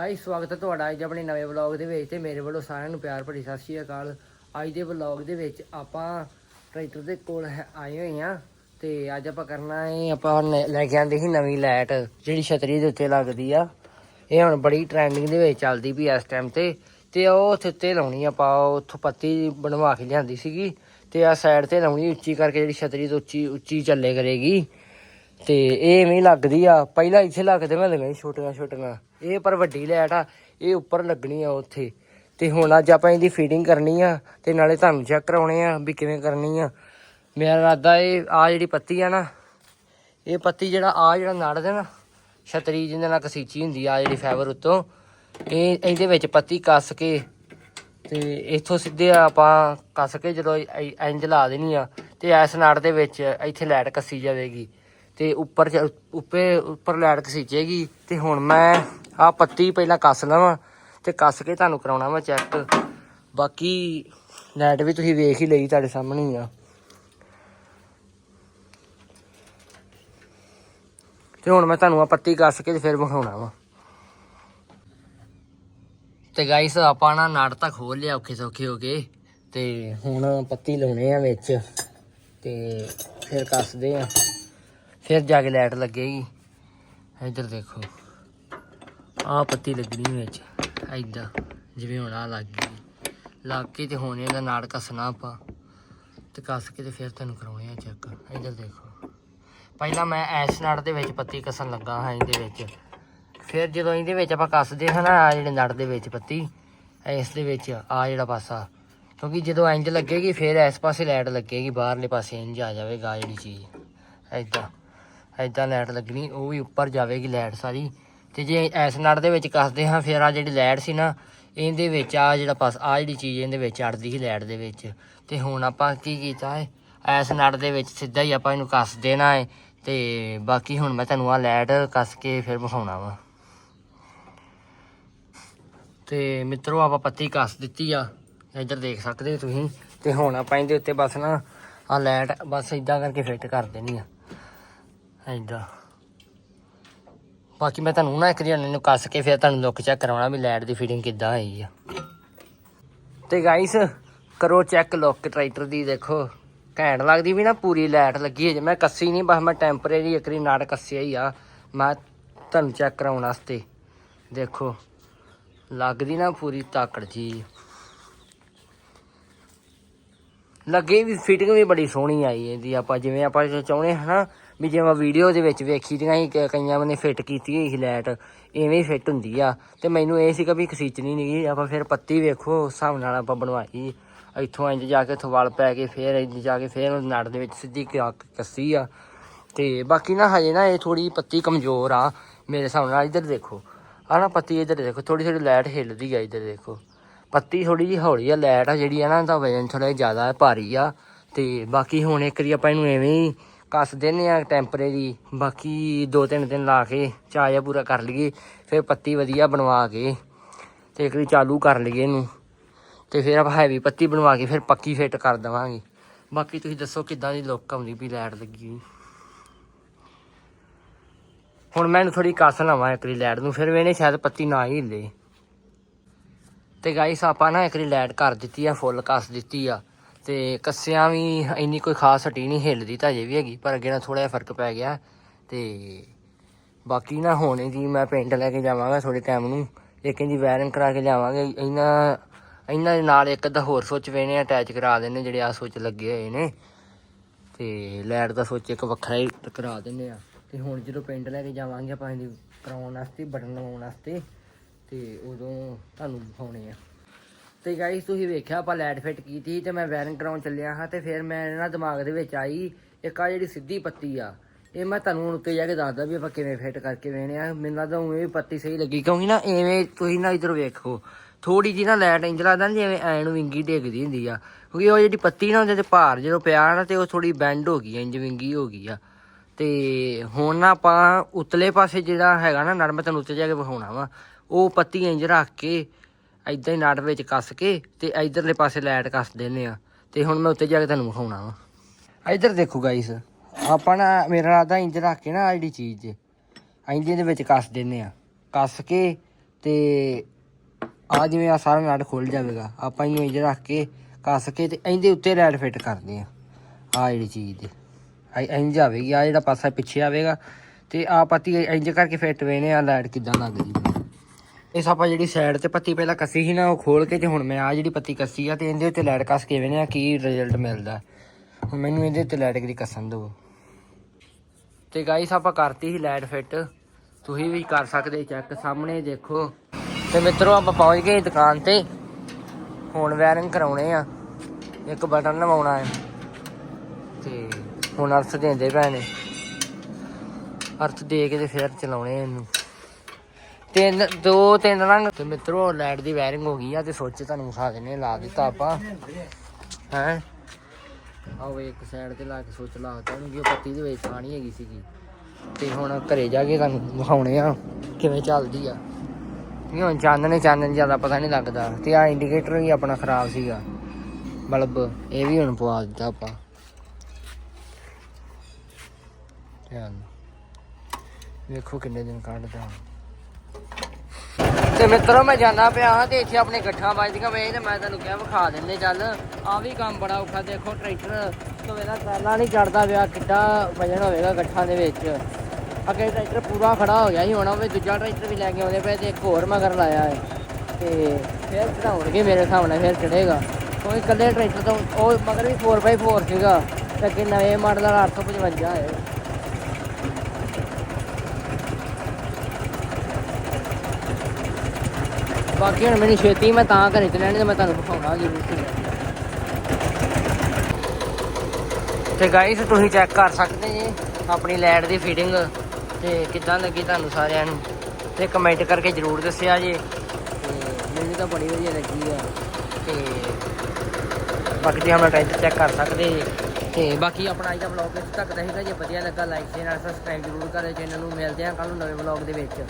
High ਸਵਾਗਤ ਹੈ ਤੁਹਾਡਾ ਅੱਜ ਆਪਣੇ ਨਵੇਂ ਵਲੌਗ ਦੇ ਵਿੱਚ ਤੇ ਮੇਰੇ ਵੱਲੋਂ ਸਾਰਿਆਂ ਨੂੰ ਪਿਆਰ ਭਰੀ ਸਤਿ ਸ਼੍ਰੀ ਅਕਾਲ। ਅੱਜ ਦੇ ਵਲੌਗ ਦੇ ਵਿੱਚ ਆਪਾਂ ਟਰੈਕਟਰ ਦੇ ਕੋਲ ਹੈ- ਆਏ ਹੋਏ ਆ ਤੇ ਅੱਜ ਆਪਾਂ ਕਰਨਾ ਹੈ, ਆਪਾਂ ਨੇ- ਲੈ ਕੇ ਆਂਦੇ ਸੀ ਨਵੀਂ ਲਾਈਟ, ਜਿਹੜੀ ਛਤਰੀ ਦੇ ਉੱਤੇ ਲੱਗਦੀ ਆ। ਇਹ ਹੁਣ ਬੜੀ ਟ੍ਰੈਂਡਿੰਗ ਦੇ ਵਿੱਚ ਚੱਲਦੀ ਵੀ ਇਸ ਟਾਈਮ ਤੇ। ਤੇ ਉਹ ਉੱਥੇ ਉੱਤੇ ਲਾਉਣੀ ਆਪਾਂ ਉੱਥੋਂ ਪੱਤੀ ਬਣਵਾ ਕੇ ਲਿਆਂਦੀ ਸੀਗੀ। ਤੇ ਆ ਸਾਈਡ ਤੇ ਲਾਉਣੀ, ਉੱਚੀ ਕਰਕੇ ਜਿਹੜੀ ਛਤਰੀ ਤੋਂ ਉੱਚੀ ਉੱਚੀ ਚੱਲੇ ਕਰੇਗੀ। ਤੇ ਇਹ ਐਵੇਂ ਲੱਗਦੀ ਆ, ਪਹਿਲਾਂ ਇੱਥੇ ਲੱਗਦੇ ਮੈਂ ਲਗਾਈ ਛੋਟੀਆਂ ਛੋਟੀਆਂ। ਇਹ ਪਰ ਵੱਡੀ ਲੈਟ ਆ, ਇਹ ਉੱਪਰ ਲੱਗਣੀ ਆ ਉੱਥੇ। ਤੇ ਹੁਣ ਅੱਜ ਆਪਾਂ ਇਹਦੀ ਫੀਡਿੰਗ ਕਰਨੀ ਆ, ਤੇ ਨਾਲੇ ਤੁਹਾਨੂੰ ਚੈੱਕ ਕਰਾਉਣੇ ਆ ਵੀ ਕਿਵੇਂ ਕਰਨੀ ਆ। ਮੇਰਾ ਇਰਾਦਾ ਇਹ ਆ ਜਿਹੜੀ ਪੱਤੀ ਆ ਨਾ, ਇਹ ਪੱਤੀ ਜਿਹੜਾ ਆ ਜਿਹੜਾ ਨੜਦੇ ਨਾ, ਛਤਰੀ ਜਿਹਦੇ ਨਾਲ ਕਸੀਚੀ ਹੁੰਦੀ ਆ ਜਿਹੜੀ ਫਾਈਬਰ ਉੱਤੋਂ, ਇਹ ਇਹਦੇ ਵਿੱਚ ਪੱਤੀ ਕੱਸ ਕੇ, ਤੇ ਇੱਥੋਂ ਸਿੱਧੇ ਆਪਾਂ ਕੱਸ ਕੇ ਜਦੋਂ ਇ- ਇੰਜ ਲਾ ਦੇਣੀ ਆ, ਤੇ ਐਸ ਨਾੜ ਦੇ ਵਿੱਚ ਇੱਥੇ ਲਾਈਟ ਕੱਸੀ ਜਾਵੇਗੀ। ਤੇ ਉੱਪਰ ਚ- ਉੱਪਰ ਉੱਪਰ ਲਾਈਟ ਕਸੀਚੇਗੀ ਤੇ ਹੁਣ ਮੈਂ ਆ ਪੱਤੀ ਪਹਿਲਾਂ ਕੱਸ ਲਵਾਂ ਤੇ ਕੱਸ ਕੇ ਤੁਹਾਨੂੰ ਕਰਾਉਣਾ ਵਾ ਚੈੱਕ ਬਾਕੀ ਲਾਈਟ ਵੀ ਤੁਸੀਂ ਵੇਖ ਹੀ ਲਈ ਤੁਹਾਡੇ ਸਾਹਮਣੇ ਹੀ ਆ। ਤੇ ਹੁਣ ਮੈਂ ਤੁਹਾਨੂੰ ਆ ਪੱਤੀ ਕੱਸ ਕੇ ਤੇ ਫਿਰ ਵਿਖਾਉਣਾ ਵਾ। ਤੇ ਗਾਈਸ ਆਪਾਂ ਨਾ ਨੜ ਤਾਂ ਖੋਲ ਲਿਆ ਔਖੇ ਸੌਖੇ ਹੋ ਗਏ ਤੇ ਹੁਣ ਪੱਤੀ ਲਾਉਣੇ ਆ ਵਿੱਚ, ਤੇ ਫਿਰ ਕੱਸਦੇ ਆ। ਫਿਰ ਜਾ ਕੇ ਲਾਈਟ ਲੱਗੇਗੀ। ਇੱਧਰ ਦੇਖੋ। ਆਹ ਪੱਤੀ ਲੱਗਣੀ ਵਿੱਚ। ਐਦਾਂ ਜਿਵੇਂ ਹੁਣ ਆ ਲੱਗ ਗਈ। ਲੱਗ ਕੇ ਤੇ ਹੁਣ ਇਹਦਾ ਨਾੜ ਕੱਸਣਾ ਆਪਾਂ। ਤੇ ਕੱਸ ਕੇ ਤੇ ਫਿਰ ਤੁਹਾਨੂੰ ਕਰਾਉਣੇ ਆ ਚੈੱਕ ਇੱਧਰ ਦੇਖੋ। ਪਹਿਲਾਂ ਮੈਂ ਐਸ ਨਾੜ ਦੇ ਵਿੱਚ ਪੱਤੀ ਕੱਸਣ ਲੱਗਾ ਹਾਂ ਇਹਦੇ ਵਿੱਚ। ਫਿਰ ਜਦੋਂ ਇਹਦੇ ਵਿੱਚ ਆਪਾਂ ਕੱਸਦੇ ਹਾਂ ਨਾ, ਆਹ ਜਿਹੜੇ ਨੜ ਦੇ ਵਿੱਚ ਪੱਤੀ, ਇਸ ਦੇ ਵਿੱਚ ਆ ਜਿਹੜਾ ਪਾਸਾ। ਕਿਉਂਕਿ ਜਦੋਂ ਇੰਜ ਲੱਗੇਗੀ, ਫਿਰ ਇਸ ਪਾਸੇ ਲਾਈਟ ਲੱਗੇਗੀ, ਬਾਹਰਲੇ ਪਾਸੇ ਇੰਜ ਆ ਜਾਵੇਗਾ ਆਹ ਜਿਹੜੀ ਚੀਜ਼। ਐਦਾਂ ਐਦਾਂ ਲਾਈਟ ਲੱਗਣੀ ਉਹ ਵੀ ਉੱਪਰ ਜਾਵੇਗੀ ਲਾਈਟ ਸਾਰੀ। ਤੇ ਜੇ ਇਸ ਨੜ ਦੇ ਵਿੱਚ ਕੱਸਦੇ ਹਾਂ, ਫਿਰ ਆ ਜਿਹੜੀ ਲਾਈਟ ਸੀ ਨਾ, ਇਹਦੇ ਵਿੱਚ ਆ ਜਿਹੜਾ ਪਾਸ, ਆ ਜਿਹੜੀ ਚੀਜ਼ ਇਹਦੇ ਵਿੱਚ ਅੜਦੀ ਸੀ ਲਾਈਟ ਦੇ ਵਿੱਚ। ਤੇ ਹੁਣ ਆਪਾਂ ਕੀ ਕੀਤਾ ਹੈ ਇਸ ਨੜ ਦੇ ਵਿੱਚ ਸਿੱਧਾ ਹੀ ਆਪਾਂ ਇਹਨੂੰ ਕੱਸ ਦੇਣਾ ਹੈ ਤੇ ਬਾਕੀ ਹੁਣ ਮੈਂ ਤੁਹਾਨੂੰ ਆ ਲਾਈਟ ਕੱਸ ਕੇ ਫਿਰ ਵਿਖਾਉਣਾ ਵਾ। ਤੇ ਮਿੱਤਰੋ, ਆਪਾਂ ਪੱਤੀ ਕੱਸ ਦਿੱਤੀ ਆ। ਇੱਧਰ ਦੇਖ ਸਕਦੇ ਹੋ ਤੁਸੀਂ। ਤੇ ਹੁਣ ਆਪਾਂ ਇਹਦੇ ਉੱਤੇ ਬਸ ਨਾ ਆ ਲਾਈਟ ਬਸ ਇਦਾਂ ਕਰਕੇ ਫਿੱਟ ਕਰ ਦੇਣੀ ਆ। ਇਦਾਂ ਬਾਕੀ ਮੈਂ ਤੁਹਾਨੂੰ ਨਾ ਇੱਕ ਦਿਨ ਨੂੰ ਕੱਸ ਕੇ ਫਿਰ ਤੁਹਾਨੂੰ ਲੁੱਕ ਚੈੱਕ ਕਰਾਉਣਾ ਵੀ ਲਾਈਟ ਦੀ ਫਿਟਿੰਗ ਕਿੱਦਾਂ ਆਈ ਆ। ਤੇ ਗਾਇਸ ਕਰੋ ਚੈੱਕ ਲੁੱਕ ਟਰੈਕਟਰ ਦੀ ਦੇਖੋ। ਘੈਂਟ ਲੱਗਦੀ ਵੀ ਨਾ ਪੂਰੀ ਲਾਈਟ ਲੱਗੀ ਹੈ ਜੇ ਮੈਂ ਕੱਸੀ ਨਹੀਂ ਬਸ ਮੈਂ ਟੈਂਪਰੇਰੀ ਇੱਕ ਵਾਰੀ ਨਾੜ ਕੱਸਿਆ ਹੀ ਆ। ਮੈਂ ਤੁਹਾਨੂੰ ਚੈੱਕ ਕਰਾਉਣ ਵਾਸਤੇ। ਦੇਖੋ, ਲੱਗਦੀ ਨਾ ਪੂਰੀ ਤਾਕੜ ਜੀ। ਲੱਗੇ ਵੀ ਫਿਟਿੰਗ ਵੀ ਬੜੀ ਸੋਹਣੀ ਆਈ ਇਹਦੀ। ਆਪਾਂ ਜਿਵੇਂ ਆਪਾਂ ਚਾਹੁੰਦੇ ਹਾਂ ਨਾ ਵੀ ਜਿਵੇਂ ਵੀਡੀਓ ਦੇ ਵਿੱਚ ਵੇਖੀ ਦੀਆਂ ਸੀ ਕਿ ਕਈਆਂ ਨੇ ਫਿੱਟ ਕੀਤੀ ਹੋਈ ਸੀ ਲਾਈਟ ਐਵੇਂ ਹੀ ਫਿੱਟ ਹੁੰਦੀ ਆ। ਤੇ ਮੈਨੂੰ ਇਹ ਸੀਗਾ ਵੀ ਖਸੀਚਣੀ ਨਹੀਂ ਆਪਾਂ ਫਿਰ ਪੱਤੀ ਵੇਖੋ, ਉਸ ਹਿਸਾਬ ਨਾਲ ਆਪਾਂ ਬਣਵਾਈ। ਇੱਥੋਂ ਇੰਜ ਜਾ ਕੇ ਇੱਥੋਂ ਵਲ ਪੈ ਕੇ ਫਿਰ ਇੰਜ ਜਾ ਕੇ ਫਿਰ ਉਹ ਨੜ ਦੇ ਵਿੱਚ ਸਿੱਧੀ ਕੱਸੀ ਆ। ਤੇ ਬਾਕੀ ਨਾ ਹਜੇ ਨਾ ਇਹ ਥੋੜੀ ਪੱਤੀ ਕਮਜ਼ੋਰ ਆ, ਮੇਰੇ ਹਿਸਾਬ ਨਾਲ ਇੱਧਰ ਦੇਖੋ। ਆ ਨਾ ਪੱਤੀ ਇੱਧਰ ਦੇਖੋ ਥੋੜੀ ਥੋੜੀ ਲਾਈਟ ਹਿੱਲਦੀ ਆ ਇੱਧਰ ਦੇਖੋ। ਪੱਤੀ ਥੋੜੀ ਜਿਹੀ ਹੌਲੀ ਆ ਲਾਈਟ ਆ ਜਿਹੜੀ ਆ ਨਾ ਦਾ ਵਜਨ ਥੋੜਾ ਜ਼ਿਆਦਾ ਭਾਰੀ ਆ। ਤੇ ਬਾਕੀ ਹੁਣ ਇੱਕ ਵਾਰੀ ਆਪਾਂ ਇਹਨੂੰ ਐਵੇਂ ਹੀ ਕੱਸ ਦਿੰਨੇ ਆ ਟੈਂਪਰੇਰੀ ਬਾਕੀ ਦੋ ਤਿੰਨ ਦਿਨ ਲਾ ਕੇ ਚਾਅ ਜਿਹਾ ਪੂਰਾ ਕਰ ਲਈਏ, ਫਿਰ ਪੱਤੀ ਵਧੀਆ ਬਣਵਾ ਕੇ ਤੇ ਇੱਕ ਵਾਰੀ ਚਾਲੂ ਕਰ ਲਈਏ ਇਹਨੂੰ। ਤੇ ਫਿਰ ਆਪਾਂ ਹੈਵੀ ਪੱਤੀ ਬਣਵਾ ਕੇ ਫਿਰ ਪੱਕੀ ਫਿੱਟ ਕਰ ਦੇਵਾਂਗੇ। ਬਾਕੀ ਤੁਸੀਂ ਦੱਸੋ ਕਿੱਦਾਂ ਦੀ ਲੁੱਕ ਆਉਂਦੀ ਵੀ ਲਾਈਟ ਲੱਗੀ ਹੁਣ ਮੈਂ ਇਹਨੂੰ ਥੋੜੀ ਕੱਸ ਲਵਾਂ ਇੱਕ ਵਾਰੀ ਲਾਈਟ ਨੂੰ, ਫਿਰ ਵੇਨੇ ਸ਼ਾਇਦ ਪੱਤੀ ਨਾ ਹੀ ਹਿੱਲੇ। ਤੇ ਗਾਈਸ ਆਪਾਂ ਨਾ ਇੱਕ ਵਾਰੀ ਲਾਈਟ ਕਰ ਦਿੱਤੀ ਆ ਫੁੱਲ ਕੱਸ ਦਿੱਤੀ ਆ। ਤੇ ਕੱਸਿਆਂ ਵੀ ਇੰਨੀ ਕੋਈ ਖਾਸ ਹਟੀ ਨਹੀਂ ਹਿੱਲਦੀ ਤਾਂ ਅਜੇ ਵੀ ਹੈਗੀ, ਪਰ ਅੱਗੇ ਨਾਲ ਥੋੜਾ ਜਿਹਾ ਫ਼ਰਕ ਪੈ ਗਿਆ ਤੇ ਬਾਕੀ ਨਾ ਹੋਣੇ ਦੀ ਮੈਂ ਪਿੰਡ ਲੈ ਕੇ ਜਾਵਾਂਗਾ ਥੋੜੇ ਟਾਈਮ ਨੂੰ ਇੱਕ ਇਹਦੀ ਵਾਇਰਿੰਗ ਕਰਾ ਕੇ ਲਿਆਵਾਂਗੇ ਇਹਨਾਂ ਇਹਨਾਂ ਦੇ ਨਾਲ ਇੱਕ ਅੱਧਾ ਹੋਰ ਸੁੱਚ ਵੇਨੇ ਅਟੈਚ ਕਰਾ ਦੇਣੇ ਜਿਹੜੇ ਆ ਸੋਚ ਲੱਗੇ ਹੋਏ ਨੇ। ਤੇ ਲਾਈਟ ਦਾ ਸੁੱਚ ਇੱਕ ਵੱਖਰਾ ਹੀ ਕਰਾ ਦਿੰਨੇ ਆ। ਤੇ ਹੁਣ ਜਦੋਂ ਪਿੰਡ ਲੈ ਕੇ ਜਾਵਾਂਗੇ ਆਪਾਂ ਇਹਦੀ ਕਰਾਉਣ ਵਾਸਤੇ ਬਟਨ ਲਗਾਉਣ ਵਾਸਤੇ, ਤੇ ਉਦੋਂ ਤੁਹਾਨੂੰ ਦਿਖਾਉਣੇ ਆ। ਤੇ ਗਾਈਸ ਤੁਸੀਂ ਵੇਖਿਆ ਆਪਾਂ ਲਾਈਟ ਫਿੱਟ ਕੀਤੀ ਤੇ ਮੈਂ ਵਾਇਰਿੰਗ ਕਰਾਉਣ ਚੱਲਿਆ ਹਾਂ ਤੇ ਫਿਰ ਮੈਂ ਨਾ ਦਿਮਾਗ ਦੇ ਵਿੱਚ ਆਈ, ਇੱਕ ਆ ਜਿਹੜੀ ਸਿੱਧੀ ਪੱਤੀ ਆ, ਇਹ ਮੈਂ ਤੁਹਾਨੂੰ ਉੱਤੇ ਜਾ ਕੇ ਦੱਸਦਾ ਵੀ ਆਪਾਂ ਕਿਵੇਂ ਫਿੱਟ ਕਰਕੇ ਵੇਣੇ ਆ ਮੈਨੂੰ ਲੱਗਦਾ ਉਵੇਂ ਵੀ ਪੱਤੀ ਸਹੀ ਲੱਗੀ, ਕਿਉਂਕਿ ਨਾ ਐਵੇਂ ਤੁਸੀਂ ਨਾ ਇਧਰ ਵੇਖੋ ਥੋੜੀ ਜੀ ਨਾ ਲਾਈਟ ਇੰਜ ਲੱਗਦਾ ਨਾ ਐਂ ਨੂੰ ਵਿੰਗੀ ਡੇਗਦੀ ਹੁੰਦੀ ਆ, ਕਿਉਂਕਿ ਉਹ ਜਿਹੜੀ ਪੱਤੀ ਨਾ ਉਹਦੇ ਤੇ ਭਾਰ ਜਦੋਂ ਪਿਆ ਨਾ ਤੇ ਉਹ ਥੋੜੀ ਬੈਂਡ ਹੋ ਗਈ ਇੰਜ ਵਿੰਗੀ ਹੋ ਗਈ ਆ। ਤੇ ਹੁਣ ਨਾ ਆਪਾਂ ਉਤਲੇ ਪਾਸੇ ਜਿਹੜਾ ਹੈਗਾ ਨਾ ਨਰਮ ਮੈਂ ਤੁਹਾਨੂੰ ਉੱਤੇ ਜਾ ਕੇ ਵਿਖਾਉਣਾ ਵਾ, ਉਹ ਪੱਤੀ ਇੰਜ ਰੱਖ ਕੇ ਇਦਾਂ ਹੀ ਨਟ ਵਿੱਚ ਕੱਸ ਕੇ ਤੇ ਇਧਰਲੇ ਪਾਸੇ ਲਾਈਟ ਕੱਸ ਦਿੰਨੇ ਆ। ਤੇ ਹੁਣ ਮੈਂ ਉੱਤੇ ਜਾ ਕੇ ਤੁਹਾਨੂੰ ਵਿਖਾਉਣਾ ਵਾ। ਇਧਰ ਦੇਖੋ ਗਾਈਸ ਆਪਾਂ ਨਾ ਮੇਰਾ ਰਾਦਾ ਇੰਜ ਰੱਖ ਕੇ ਨਾ ਆਹ ਜਿਹੜੀ ਚੀਜ਼ ਇੰਜ ਦੇ ਵਿੱਚ ਕੱਸ ਦਿੰਨੇ ਆ। ਕੱਸ ਕੇ ਤੇ ਆ ਜਿਵੇਂ ਆ ਸਾਰਾ ਨਟ ਖੁੱਲ ਜਾਵੇਗਾ, ਆਪਾਂ ਇਹਨੂੰ ਇੰਜ ਰੱਖ ਕੇ ਕੱਸ ਕੇ ਤੇ ਇਹਦੇ ਉੱਤੇ ਲਾਈਟ ਫਿੱਟ ਕਰਦੇ ਆ ਆ ਜਿਹੜੀ ਚੀਜ਼ ਦੇ ਆ ਇੰਜ ਆਵੇਗੀ ਆ ਜਿਹੜਾ ਪਾਸਾ ਪਿੱਛੇ ਆਵੇਗਾ ਤੇ ਆ ਪੱਤੀ ਇੰਜ ਕਰਕੇ ਫਿੱਟ ਵੇਨੇ ਆ ਲਾਈਟ ਕਿਦਾਂ ਲੱਗਦੀ। ਪਈ। ਇਸ ਆਪਾਂ ਜਿਹੜੀ ਸਾਈਡ ਤੇ ਪੱਤੀ ਪਹਿਲਾਂ ਕੱਸੀ ਸੀ ਨਾ, ਉਹ ਖੋਲ ਕੇ ਤੇ ਹੁਣ ਮੈਂ ਆ ਜਿਹੜੀ ਪੱਤੀ ਕੱਸੀ ਆ ਤੇ ਇਹਦੇ ਉੱਤੇ ਲੈਟ ਕੱਸ ਕੇ ਵੇਨੇ ਆ ਕੀ ਰਿਜ਼ਲਟ ਮਿਲਦਾ। ਹੁਣ ਮੈਨੂੰ ਇਹਦੇ ਉੱਤੇ ਲੈਟ ਕਿਹਦੀ ਕੱਸਣ ਦਿਓ। ਤੇ ਗਾਈਸ ਆਪਾਂ ਕਰਤੀ ਸੀ ਲਾਈਟ ਫਿੱਟ ਤੁਸੀਂ ਵੀ ਕਰ ਸਕਦੇ ਚੈੱਕ ਸਾਹਮਣੇ ਦੇਖੋ। ਤੇ ਮਿੱਤਰੋ, ਆਪਾਂ ਪਹੁੰਚ ਗਏ ਦੁਕਾਨ ਤੇ। ਹੁਣ ਵਾਇਰਿੰਗ ਕਰਾਉਣੇ ਆ। ਇੱਕ ਬਟਨ ਲਵਾਉਣਾ ਹੈ। ਤੇ ਹੁਣ ਅਰਥ ਦਿੰਦੇ ਪਏ ਅਰਥ ਦੇ ਕੇ ਤੇ ਫਿਰ ਚਲਾਉਣੇ ਆ ਇਹਨੂੰ। ਤਿੰਨ, ਦੋ, ਤਿੰਨ ਰੰਗ। ਤੇ ਮਿੱਤਰੋ ਲਾਈਟ ਦੀ ਵਾਇਰਿੰਗ ਹੋ ਗਈ ਆ ਤੇ ਸੋਚੇ ਤੁਹਾਨੂੰ ਵਿਖਾ ਦਿੰਨੇ ਲਾ ਦਿੱਤਾ ਆਪਾਂ। ਹੈ? ਆਓ ਇੱਕ ਸਾਈਡ ਤੇ ਲਾ ਕੇ ਸੋਚ ਲਾਤਾ ਉਹਨੂੰ ਕਿ ਪੱਤੀ ਦੇ ਵਿੱਚ ਆਣੀ ਹੈਗੀ ਸੀਗੀ। ਤੇ ਹੁਣ ਘਰੇ ਜਾ ਕੇ ਤੁਹਾਨੂੰ ਵਿਖਾਉਣੇ ਆ, ਕਿਵੇਂ ਚੱਲਦੀ ਆ। ਨਹੀਂ, ਹੁਣ ਚਾਨਣੇ ਚਾਨਣ, ਜ਼ਿਆਦਾ ਪਤਾ ਨਹੀਂ ਲੱਗਦਾ। ਤੇ ਆ ਇੰਡੀਕੇਟਰ ਵੀ ਆਪਣਾ ਖਰਾਬ ਸੀਗਾ। ਬਲਬ, ਇਹ ਵੀ ਹੁਣ ਪਵਾ ਦਿੱਤਾ ਆਪਾਂ। ਧਿਆਨ ਵੇਖੋ ਕਿੰਨੇ ਦਿਨ ਕੱਢਦਾ। ਤੇ ਮਿੱਤਰੋ, ਮੈਂ ਜਾਂਦਾ ਪਿਆ ਹਾਂ ਤੇ ਇੱਥੇ ਆਪਣੇ ਗੱਠਾਂ ਵੱਜਦੀਆਂ ਵੇ, ਤੇ ਮੈਂ ਤੁਹਾਨੂੰ ਕਿਹਾ ਵਿਖਾ ਦਿੰਦੇ ਚੱਲ। ਆ ਵੀ ਕੰਮ ਬੜਾ ਔਖਾ, ਦੇਖੋ ਟਰੈਕਟਰ ਤੋਂ ਇਹਦਾ ਪਹਿਲਾਂ ਨਹੀਂ ਚੜਦਾ ਪਿਆ, ਕਿੱਡਾ ਵਜਨ ਹੋਵੇਗਾ ਗੱਠਾਂ ਦੇ ਵਿੱਚ। ਅੱਗੇ ਟਰੈਕਟਰ ਪੂਰਾ ਖੜਾ ਹੋ ਗਿਆ ਸੀ, ਹੁਣ ਉਹ ਵੀ ਦੂਜਾ ਟਰੈਕਟਰ ਵੀ ਲੈ ਕੇ ਆਉਂਦੇ ਪਏ ਤੇ ਇੱਕ ਹੋਰ ਮਗਰ ਲਾਇਆ ਹੈ। ਤੇ ਫਿਰ ਚੜਾਉਣਗੇ ਮੇਰੇ ਹਿਸਾਬ ਨਾਲ, ਫਿਰ ਚੜੇਗਾ। ਕਿਉਂਕਿ ਇਕੱਲੇ ਟਰੈਕਟਰ ਤੋਂ, ਉਹ ਮਗਰ ਵੀ 4x4 ਸੀਗਾ, ਤੇ ਅੱਗੇ ਨਵੇਂ ਮਾਡਲ ਵਾਲਾ 855 ਹੈ। ਬਾਕੀ ਹੁਣ ਮੈਨੂੰ ਛੇਤੀ ਮੈਂ ਤਾਂ ਘਰੇ ਚਲਿਆ ਨਹੀਂ ਤੇ ਮੈਂ ਤੁਹਾਨੂੰ ਵਿਖਾਉਣਾ ਜ਼ਰੂਰ ਸੀ ਤੇ ਗਾਈਸ ਤੁਸੀਂ ਚੈੱਕ ਕਰ ਸਕਦੇ ਜੀ ਆਪਣੀ ਲਾਈਟ ਦੀ ਫੀਡਿੰਗ ਤੇ ਕਿੱਦਾਂ ਲੱਗੀ ਤੁਹਾਨੂੰ ਸਾਰਿਆਂ ਨੂੰ। ਤੇ ਕਮੈਂਟ ਕਰਕੇ ਜ਼ਰੂਰ ਦੱਸਿਆ ਜੀ। ਤੇ ਮੈਨੂੰ ਤਾਂ ਬੜੀ ਵਧੀਆ ਲੱਗੀ ਆ। ਤੇ ਬਾਕੀ ਤੁਸੀਂ ਆਪਣਾ ਟਾਈਮ ਚੈੱਕ ਕਰ ਸਕਦੇ ਜੀ। ਤੇ ਬਾਕੀ ਆਪਣਾ ਅੱਜ ਦਾ ਵਲੌਗ ਇੱਥੇ ਤੱਕ ਦਾ ਸੀਗਾ ਜੇ ਵਧੀਆ ਲੱਗਾ ਲਾਈਕ ਸ਼ੇਅਰ ਨਾਲ ਸਬਸਕ੍ਰਾਈਬ ਜ਼ਰੂਰ ਕਰਿਓ ਚੈਨਲ ਨੂੰ। ਮਿਲਦੇ ਹਾਂ ਕੱਲ ਨੂੰ ਨਵੇਂ ਵਲੌਗ ਦੇ ਵਿੱਚ।